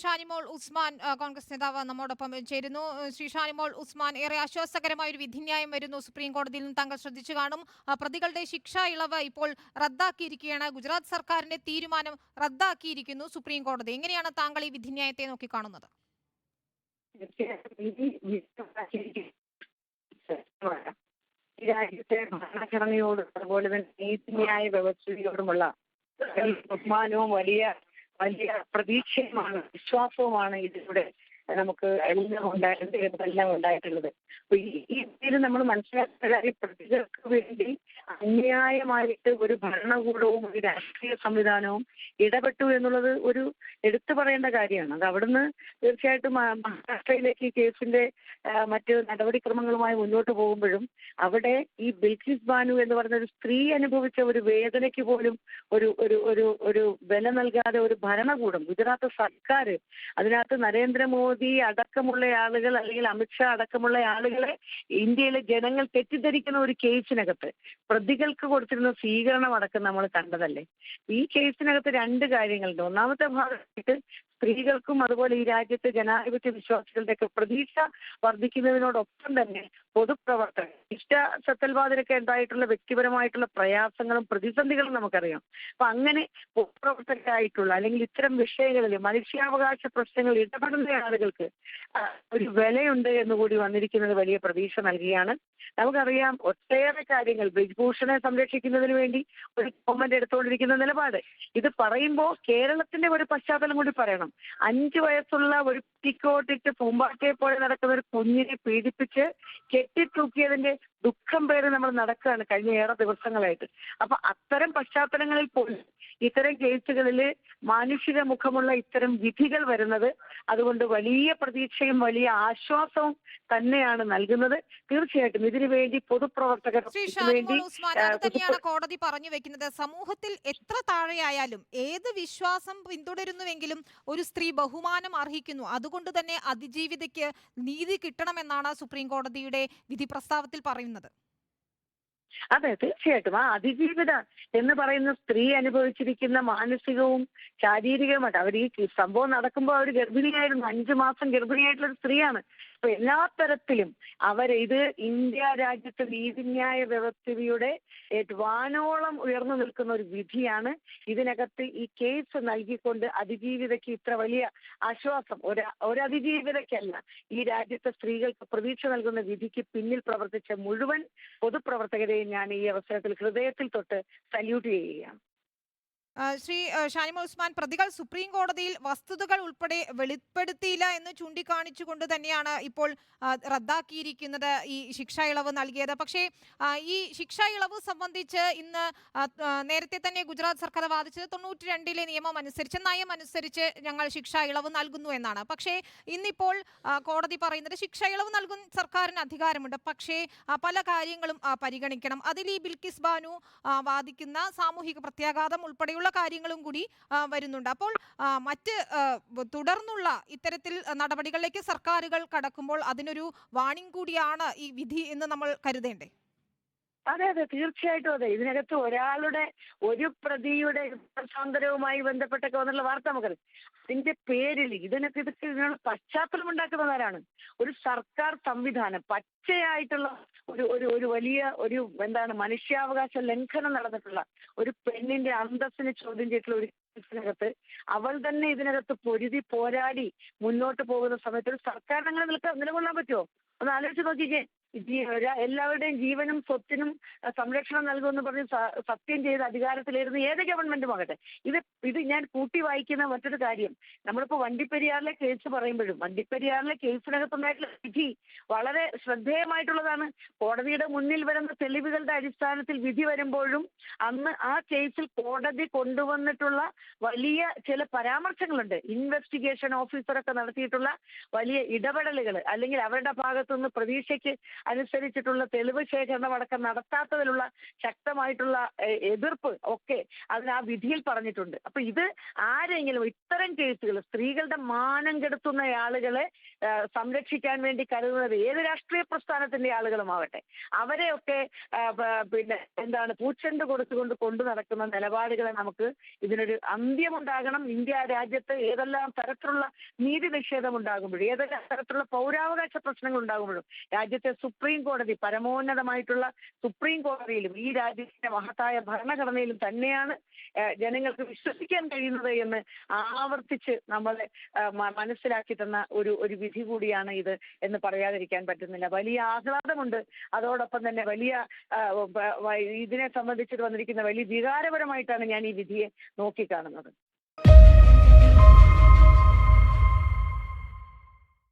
ഷാനിമോൾ ഉസ്മാൻ കോൺഗ്രസ് നേതാവ് നമ്മോടൊപ്പം ചേരുന്നു. ശ്രീ ഷാനിമോൾ ഉസ്മാൻ ഏറെ ആശ്വാസകരമായ ഒരു വിധിന്യായം വരുന്നു. സുപ്രീം കോടതിയിൽ നിന്ന് താങ്കൾ ശ്രദ്ധിച്ചു കാണും. പ്രതികളുടെ ശിക്ഷ ഇളവ് ഇപ്പോൾ റദ്ദാക്കിയിരിക്കുകയാണ്. ഗുജറാത്ത് സർക്കാരിന്റെ തീരുമാനം റദ്ദാക്കിയിരിക്കുന്നു സുപ്രീം കോടതി. എങ്ങനെയാണ് താങ്കൾ ഈ വിധിന്യായത്തെ നോക്കിക്കാണുന്നത്? രാജ്യത്തെ ഭരണഘടനയോടും അതുപോലെ തന്നെ നീതിന്യായ വ്യവസ്ഥയോടുമുള്ള ബഹുമാനവും വലിയ വലിയ പ്രതീക്ഷയുമാണ് വിശ്വാസവുമാണ് ഇതിലൂടെ നമുക്ക് എല്ലാം ഉണ്ടായിട്ടുള്ളത് എല്ലാം ഉണ്ടായിട്ടുള്ളത്. അപ്പൊ ഈ രീതിയിൽ നമ്മൾ മനസ്സിലാക്കി പ്രതികൾക്ക് വേണ്ടി അന്യായമായിട്ട് ഒരു ഭരണകൂടവും ഒരു രാഷ്ട്രീയ സംവിധാനവും ഇടപെട്ടു എന്നുള്ളത് ഒരു എടുത്തു പറയേണ്ട കാര്യമാണ്. അത് അവിടുന്ന് തീർച്ചയായിട്ടും മഹാരാഷ്ട്രയിലേക്ക് ഈ കേസിന്റെ മറ്റു മറ്റ് നടപടിക്രമങ്ങളുമായി മുന്നോട്ട് പോകുമ്പോഴും അവിടെ ഈ ബിൽക്കിസ് ബാനു എന്ന് പറഞ്ഞ ഒരു സ്ത്രീ അനുഭവിച്ച ഒരു വേദനയ്ക്ക് പോലും ഒരു ഒരു ഒരു ഒരു വില നൽകാതെ ഒരു ഭരണകൂടം ഗുജറാത്ത് സർക്കാർ അതിനകത്ത് നരേന്ദ്രമോദി അടക്കമുള്ള ആളുകൾ അല്ലെങ്കിൽ അമിത്ഷാ അടക്കമുള്ള ആളുകളെ ഇന്ത്യയിലെ ജനങ്ങൾ തെറ്റിദ്ധരിക്കുന്ന ഒരു കേസിനകത്ത് പ്രതികൾക്ക് കൊടുത്തിരുന്ന സ്വീകരണം അടക്കം നമ്മൾ കണ്ടതല്ലേ? ഈ കേസിനകത്ത് രണ്ട് കാര്യങ്ങളുണ്ട്. ഒന്നാമത്തെ ഭാഗമായിട്ട് സ്ത്രീകൾക്കും അതുപോലെ ഈ രാജ്യത്തെ ജനാധിപത്യ വിശ്വാസികളുടെയൊക്കെ പ്രതീക്ഷ വർദ്ധിക്കുന്നതിനോടൊപ്പം തന്നെ പൊതുപ്രവർത്തകർ ഇഷ്ട സത്തൽവാദിനൊക്കെ ഉണ്ടായിട്ടുള്ള വ്യക്തിപരമായിട്ടുള്ള പ്രയാസങ്ങളും പ്രതിസന്ധികളും നമുക്കറിയാം. അപ്പൊ അങ്ങനെ പൊതുപ്രവർത്തകരായിട്ടുള്ള അല്ലെങ്കിൽ ഇത്തരം വിഷയങ്ങളിൽ മനുഷ്യാവകാശ പ്രശ്നങ്ങൾ ഇടപെടുന്ന ആളുകൾക്ക് ഒരു വിലയുണ്ട് എന്നുകൂടി വന്നിരിക്കുന്നത് വലിയ പ്രതീക്ഷ നൽകിയാണ്. നമുക്കറിയാം ഒട്ടേറെ കാര്യങ്ങൾ ബ്രിജ്ഭൂഷണെ സംരക്ഷിക്കുന്നതിന് വേണ്ടി ഒരു ഗവൺമെന്റ് എടുത്തുകൊണ്ടിരിക്കുന്ന നിലപാട്. ഇത് പറയുമ്പോൾ കേരളത്തിന്റെ ഒരു പശ്ചാത്തലം കൂടി പറയണം. അഞ്ചു വയസ്സുള്ള ഒരു കുട്ടിക്കോട്ടിട്ട് പൂമ്പാറ്റയെ പോലെ നടക്കുന്ന ഒരു കുഞ്ഞിനെ പീഡിപ്പിച്ച് കെട്ടിത്തൂക്കിയതിന്റെ ദുഃഖം പേര് നമ്മൾ നടക്കുകയാണ് കഴിഞ്ഞ ഏറെ ദിവസങ്ങളായിട്ട്. അപ്പൊ അത്തരം പശ്ചാത്തലങ്ങളിൽ പോലും ഇത്തരം കേസുകളിൽ മാനുഷിക മുഖമുള്ള ഇത്തരം വിധികൾ വരുന്നത് അതുകൊണ്ട് വലിയ പ്രതീക്ഷയും വലിയ ആശ്വാസവും തന്നെയാണ് നൽകുന്നത്. തീർച്ചയായിട്ടും ഇതിനു വേണ്ടി പൊതുപ്രവർത്തകർ തന്നെയാണ് കോടതി പറഞ്ഞു വെക്കുന്നത്. സമൂഹത്തിൽ എത്ര താഴെയായാലും ഏത് വിശ്വാസം പിന്തുടരുന്നുവെങ്കിലും ഒരു സ്ത്രീ ബഹുമാനം അർഹിക്കുന്നു. അതുകൊണ്ട് തന്നെ അതിജീവിതയ്ക്ക് നീതി കിട്ടണമെന്നാണ് സുപ്രീം കോടതിയുടെ വിധി പ്രസ്താവത്തിൽ പറയുന്നത്. അതെ തീർച്ചയായിട്ടും. ആ അതിജീവിത എന്ന് പറയുന്ന സ്ത്രീ അനുഭവിച്ചിരിക്കുന്ന മാനസികവും ശാരീരികവുമായിട്ട് അവർ ഈ സംഭവം നടക്കുമ്പോൾ അവർ ഗർഭിണിയായിരുന്നു. അഞ്ചു മാസം ഗർഭിണിയായിട്ടുള്ള ഒരു സ്ത്രീയാണ്. അപ്പൊ എല്ലാ തരത്തിലും അവർ ഇത് ഇന്ത്യ രാജ്യത്തെ നീതിന്യായ വ്യവസ്ഥയുടെ വാനോളം ഉയർന്നു നിൽക്കുന്ന ഒരു വിധിയാണ്. ഇതിനകത്ത് ഈ കേസ് നൽകിക്കൊണ്ട് അതിജീവിതയ്ക്ക് ഇത്ര വലിയ ആശ്വാസം. ഒരു ഒരു അതിജീവിതയ്ക്കല്ല. ഈ രാജ്യത്തെ സ്ത്രീകൾക്ക് പ്രതീക്ഷ നൽകുന്ന വിധിക്ക് പിന്നിൽ പ്രവർത്തിച്ച മുഴുവൻ പൊതുപ്രവർത്തകരെയും ഞാൻ ഈ അവസരത്തിൽ ഹൃദയത്തിൽ തൊട്ട് സല്യൂട്ട് ചെയ്യുകയാണ്. ശ്രീ ഷാനിമ ഉസ്മാൻ പ്രതികൾ സുപ്രീം കോടതിയിൽ വസ്തുതകൾ ഉൾപ്പെടെ വെളിപ്പെടുത്തിയില്ല എന്ന് ചൂണ്ടിക്കാണിച്ചുകൊണ്ട് തന്നെയാണ് ഇപ്പോൾ റദ്ദാക്കിയിരിക്കുന്നത് ഈ ശിക്ഷ ഇളവ് നൽകിയത്. പക്ഷേ ഈ ശിക്ഷ ഇളവ് സംബന്ധിച്ച് ഇന്ന് നേരത്തെ തന്നെ ഗുജറാത്ത് സർക്കാർ വാദിച്ചത് തൊണ്ണൂറ്റി രണ്ടിലെ നിയമം അനുസരിച്ച് നയം അനുസരിച്ച് ഞങ്ങൾ ശിക്ഷ ഇളവ് നൽകുന്നു എന്നാണ്. പക്ഷേ ഇന്നിപ്പോൾ കോടതി പറയുന്നത് ശിക്ഷ ഇളവ് നൽകുന്ന സർക്കാരിന് അധികാരമുണ്ട്. പക്ഷേ പല കാര്യങ്ങളും പരിഗണിക്കണം. അതിൽ ഈ ബിൽക്കിസ് ബാനു വാദിക്കുന്ന സാമൂഹിക പ്രത്യാഘാതം ഉൾപ്പെടെയുള്ള കാര്യങ്ങളും കൂടി വരുന്നുണ്ട്. അപ്പോൾ മറ്റ് തുടർന്നുള്ള ഇത്തരത്തിൽ നടപടികളിലേക്ക് സർക്കാരുകൾ കടക്കുമ്പോൾ അതിനൊരു വാണിംഗ് കൂടിയാണ് ഈ വിധി എന്ന് നമ്മൾ കരുതേണ്ടേ? അതെ അതെ തീർച്ചയായിട്ടും അതെ. ഇതിനകത്ത് ഒരാളുടെ ഒരു പ്രതിയുടെ സ്വാതന്ത്ര്യവുമായി ബന്ധപ്പെട്ടൊക്കെ വന്നുള്ള വാർത്ത നമുക്കറിയാം. അതിന്റെ പേരിൽ ഇതിനകത്ത് ഇതൊക്കെ ഇതിനുള്ള പശ്ചാത്തലം ഉണ്ടാക്കുന്നവരാണ്. ഒരു സർക്കാർ സംവിധാനം പച്ചയായിട്ടുള്ള ഒരു ഒരു ഒരു വലിയ ഒരു എന്താണ് മനുഷ്യാവകാശ ലംഘനം നടന്നിട്ടുള്ള ഒരു പെണ്ണിന്റെ അന്തസ്സിനെ ചോദ്യം ചെയ്തിട്ടുള്ള ഒരു ഇതിനകത്ത് അവൾ തന്നെ ഇതിനകത്ത് പൊരുതി പോരാടി മുന്നോട്ട് പോകുന്ന സമയത്ത് ഒരു സർക്കാരിന് അങ്ങനെ നിൽക്കാൻ നിലകൊള്ളാൻ പറ്റുമോ? ഒന്ന് ആലോചിച്ച് നോക്കിക്കേ. എല്ലാവരുടെയും ജീവനും സ്വത്തിനും സംരക്ഷണം നൽകുമെന്ന് പറഞ്ഞ് സത്യം ചെയ്ത് അധികാരത്തിലിരുന്ന് ഏത് ഗവൺമെന്റും ആകട്ടെ. ഇത് ഇത് ഞാൻ കൂട്ടി വായിക്കുന്ന മറ്റൊരു കാര്യം. നമ്മളിപ്പോ വണ്ടിപ്പെരിയാറിലെ കേസ് പറയുമ്പോഴും വണ്ടിപ്പെരിയാറിലെ കേസിനകത്തുണ്ടായിട്ടുള്ള വിധി വളരെ ശ്രദ്ധേയമായിട്ടുള്ളതാണ്. കോടതിയുടെ മുന്നിൽ വരുന്ന തെളിവുകളുടെ അടിസ്ഥാനത്തിൽ വിധി വരുമ്പോഴും അന്ന് ആ കേസിൽ കോടതി കൊണ്ടുവന്നിട്ടുള്ള വലിയ ചില പരാമർശങ്ങളുണ്ട്. ഇൻവെസ്റ്റിഗേഷൻ ഓഫീസറൊക്കെ നടത്തിയിട്ടുള്ള വലിയ ഇടപെടലുകൾ അല്ലെങ്കിൽ അവരുടെ ഭാഗത്തുനിന്ന് പ്രതീക്ഷയ്ക്ക് അനുസരിച്ചിട്ടുള്ള തെളിവ് ശേഖരണം അടക്കം നടത്താത്തതിലുള്ള ശക്തമായിട്ടുള്ള എതിർപ്പ് ഒക്കെ അതിന് ആ വിധിയിൽ പറഞ്ഞിട്ടുണ്ട്. അപ്പൊ ഇത് ആരെങ്കിലും ഇത്തരം കേസുകൾ സ്ത്രീകളുടെ മാനം കെടുത്തുന്ന ആളുകളെ സംരക്ഷിക്കാൻ വേണ്ടി കരുതുന്നത് ഏത് രാഷ്ട്രീയ പ്രസ്ഥാനത്തിന്റെ ആളുകളുമാവട്ടെ അവരെയൊക്കെ പിന്നെ എന്താണ് പൂച്ചെണ്ട് കൊടുത്തുകൊണ്ട് കൊണ്ടു നടക്കുന്ന നിലപാടുകളെ നമുക്ക് ഇതിനൊരു അന്ത്യമുണ്ടാകണം. ഇന്ത്യ രാജ്യത്ത് ഏതെല്ലാം തരത്തിലുള്ള നീതി നിഷേധം ഉണ്ടാകുമ്പോഴും ഏതെല്ലാം തരത്തിലുള്ള പൗരാവകാശ പ്രശ്നങ്ങൾ ഉണ്ടാകുമ്പോഴും രാജ്യത്തെ സുപ്രീം കോടതി പരമോന്നതമായിട്ടുള്ള സുപ്രീം കോടതിയിലും ഈ രാജ്യത്തിന്റെ മഹത്തായ ഭരണഘടനയിലും തന്നെയാണ് ജനങ്ങൾക്ക് വിശ്വസിക്കാൻ കഴിയുന്നത് എന്ന് ആവർത്തിച്ച് നമ്മളെ മനസ്സിലാക്കി തന്ന ഒരു ഒരു വിധി കൂടിയാണ് ഇത് എന്ന് പറയാതിരിക്കാൻ പറ്റുന്നില്ല. വലിയ ആഹ്ലാദമുണ്ട്. അതോടൊപ്പം തന്നെ വലിയ ഇതിനെ സംബന്ധിച്ചിട്ട് വന്നിരിക്കുന്ന വലിയ വികാരപരമായിട്ടാണ് ഞാൻ ഈ വിധിയെ നോക്കിക്കാണുന്നത്.